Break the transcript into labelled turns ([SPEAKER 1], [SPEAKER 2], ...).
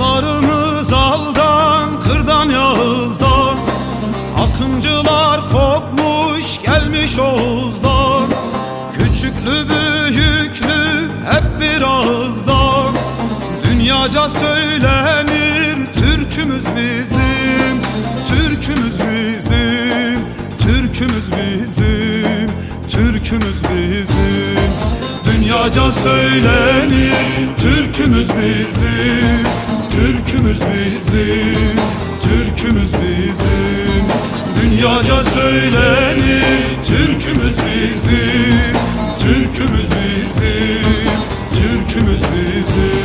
[SPEAKER 1] Dostlarımız aldan, kırdan, yağızdan. Akıncılar kopmuş, gelmiş Oğuz'dan. Küçüklü büyüklü hep bir ağızdan Dünyaca söylenir türkümüz bizim Türkümüz bizim, türkümüz bizim Türkümüz bizim. Dünyaca söylenir türkümüz bizim Türkümüz bizim, türkümüz bizim. Dünyaca söylenir türkümüz bizim Türkümüz bizim, türkümüz bizim